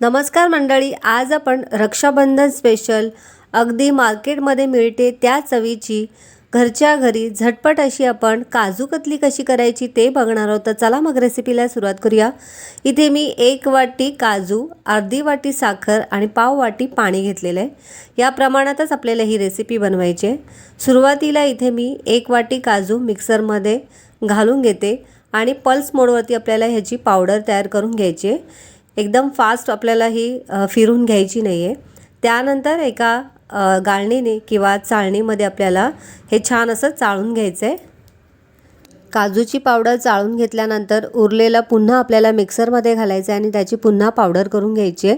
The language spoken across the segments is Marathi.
नमस्कार मंडळी आज आपण रक्षाबंधन स्पेशल अगदी मार्केटमध्ये मिळते त्या चवीची घरच्या घरी झटपट अशी आपण काजू कतली कशी करायची ते बघणार आहोत. तर चला मग रेसिपीला सुरुवात करूया. इथे मी एक वाटी काजू अर्धी वाटी साखर आणि पाव वाटी पाणी घेतलेलं आहे. या प्रमाणातच आपल्याला ही रेसिपी बनवायची आहे. सुरुवातीला इथे मी एक वाटी काजू मिक्सरमध्ये घालून घेते आणि पल्स मोडवरती आपल्याला ह्याची पावडर तयार करून घ्यायची आहे. एकदम फास्ट आपल्याला ही फिरून घ्यायची नाही आहे त्यानंतर एका गाळणीने किंवा चाळणीमध्ये आपल्याला हे छान असं चाळून घ्यायचं आहे काजूची पावडर चाळून घेतल्यानंतर उरलेलं पुन्हा आपल्याला मिक्सरमध्ये घालायचं आहे आणि त्याची पुन्हा पावडर करून घ्यायची आहे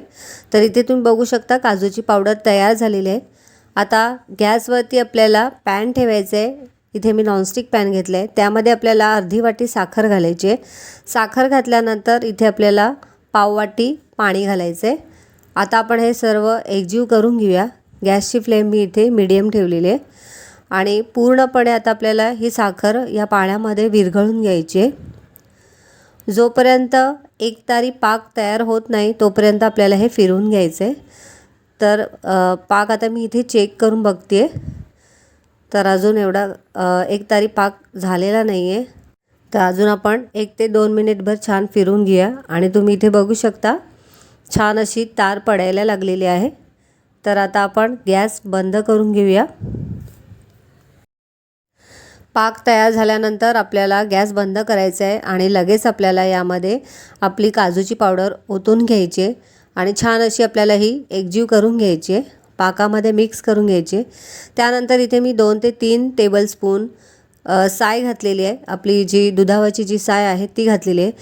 तर इथे तुम्ही बघू शकता काजूची पावडर तयार झालेली आहे. आता गॅसवरती आपल्याला पॅन ठेवायचं आहे इथे मी नॉनस्टिक पॅन घेतलं आहे त्यामध्ये आपल्याला अर्धी वाटी साखर घालायची आहे साखर घातल्यानंतर इथे आपल्याला पाववाटी पाणी घालायचं. आहे आता आपण हे सर्व एकजीव करून घेऊया. गॅसची फ्लेम मी इथे मिडियम ठेवलेली आहे. आणि पूर्णपणे आता आपल्याला ही साखर या पाण्यामध्ये विरघळून घ्यायची आहे. जोपर्यंत एक तारी पाक तयार होत नाही तोपर्यंत आपल्याला हे फिरवून घ्यायचं आहे. तर पाक आता मी इथे चेक करून बघते तर अजून एवढा एक तारी पाक झालेला नाही आहे तर अजून आपण एक ते दोन मिनिटभर छान फिरून घेऊया. आणि तुम्ही इथे बघू शकता छान अशी तार पडायला लागलेली आहे. तर आता आपण गॅस बंद करून घेऊया. पाक तयार झाल्यानंतर आपल्याला गॅस बंद करायचा आहे आणि लगेच आपल्याला यामध्ये आपली काजूची पावडर ओतून घ्यायची आहे. आणि छान अशी आपल्याला ही एकजीव करून घ्यायची आहे. पाकामध्ये मिक्स करून घ्यायची आहे. त्यानंतर इथे मी दोन ते तीन टेबलस्पून साय घातलेली आहे. आपली जी दुधावाची जी साय आहे ती घातलेली आहे.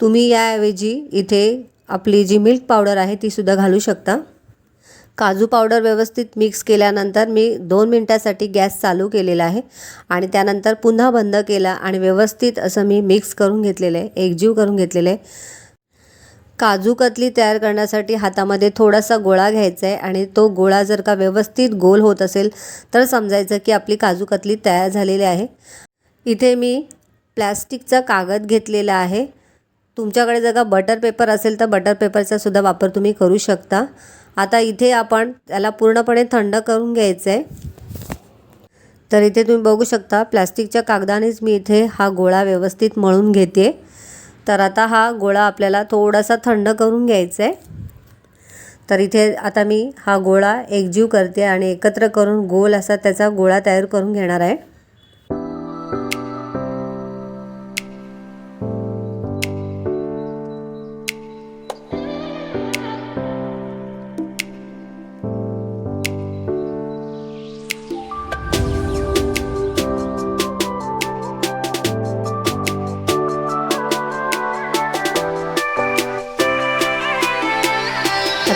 तुम्ही याऐवजी इथे आपली जी मिल्क पावडर आहे ती सुद्धा घालू शकता. काजू पावडर व्यवस्थित मिक्स केल्यानंतर मी दोन मिनटासाठी गॅस चालू केलेला आहे आणि त्यानंतर पुन्हा बंद केला आणि व्यवस्थित असं मी मिक्स करून घेतलेलं आहे. एकजीव करून घेतलेलं आहे. काजू कतली तयार करण्यासाठी हातामध्ये थोडासा गोळा घ्यायचा आहे आणि तो गोळा जर का व्यवस्थित गोल होत असेल तर समजायचं की आपली काजू कतली तयार झालेली आहे. इथे मी प्लॅस्टिकचा कागद घेतलेला आहे. तुमच्याकडे जर का बटर पेपर असेल तर बटर पेपरचा सुद्धा वापर तुम्ही करू शकता. आता इथे आपण त्याला पूर्णपणे थंड करून घ्यायचं आहे. तर इथे तुम्ही बघू शकता प्लॅस्टिकच्या कागदानेच मी इथे हा गोळा व्यवस्थित मळून घेते. तर आता हा गोळा आपल्याला थोडासा थंड करून घ्यायचा आहे तर इथे आता मी हा गोळा एकजीव करते आणि एकत्र करून गोल असा त्याचा गोळा तयार करून घेणार आहे.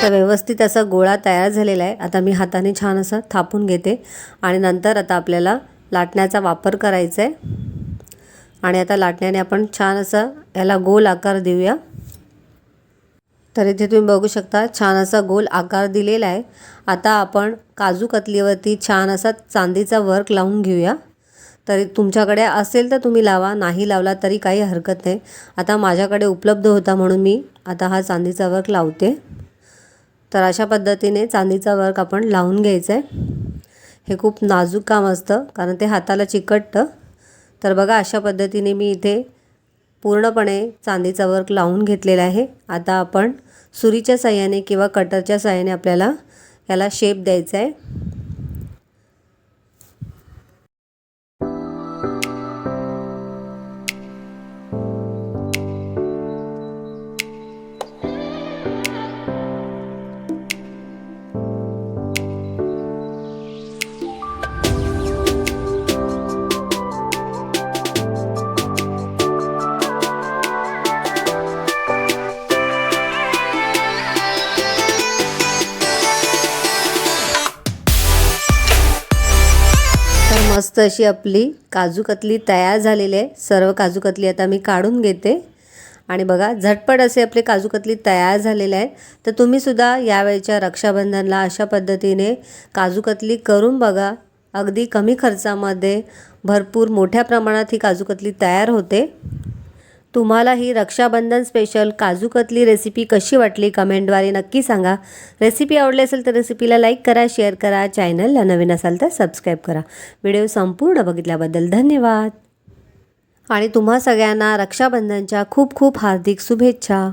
आता व्यवस्थित असा गोळा तयार झालेला आहे. आता मी हाताने छान असं थापून घेते. आणि नंतर आता आपल्याला लाटण्याचा वापर करायचा आहे. आणि आता लाटण्याने आपण छान असं याला गोल आकार देऊया. तर इथे तुम्ही बघू शकता छान असा गोल आकार दिलेला आहे. आता आपण काजू कतलीवरती छान असा चांदीचा वर्क लावून घेऊया. तर तुमच्याकडे असेल तर तुम्ही लावा नाही लावला तरी काही हरकत नाही. आता माझ्याकडे उपलब्ध होता म्हणून मी आता हा चांदीचा वर्क लावते. तर अशा पद्धतीने चांदीचा वर्क आपण लावून घ्यायचं आहे हे खूप नाजूक काम असतं कारण ते हाताला चिकटतं. तर बघा अशा पद्धतीने मी इथे पूर्णपणे चांदीचा वर्क लावून घेतलेला आहे. आता आपण सुरीच्या साह्याने किंवा कटरच्या साह्याने आपल्याला याला शेप द्यायचा आहे मस्त अशी आपली काजू कतली तयार झालेली आहे. सर्व काजू कतली आता मी काढून घेते. आणि बघा झटपट असे आपले काजू कतली तयार झालेले आहे तर तुम्हीसुद्धा यावेळच्या रक्षाबंधनला अशा पद्धतीने काजू कतली करून बघा. अगदी कमी खर्चामध्ये भरपूर मोठ्या प्रमाणात ही काजू कतली तयार होते. तुम्हाला ही रक्षाबंधन स्पेशल काजू कतली रेसिपी कशी वाटली कमेंटद्वारे नक्की सांगा. रेसिपी आवडली असेल तर रेसिपीला लाईक करा शेअर करा चॅनलला नवीन असाल तर सबस्क्राईब करा. व्हिडिओ संपूर्ण बघितल्याबद्दल धन्यवाद. आणि तुम्हा सगळ्यांना रक्षाबंधनच्या खूप खूप हार्दिक शुभेच्छा.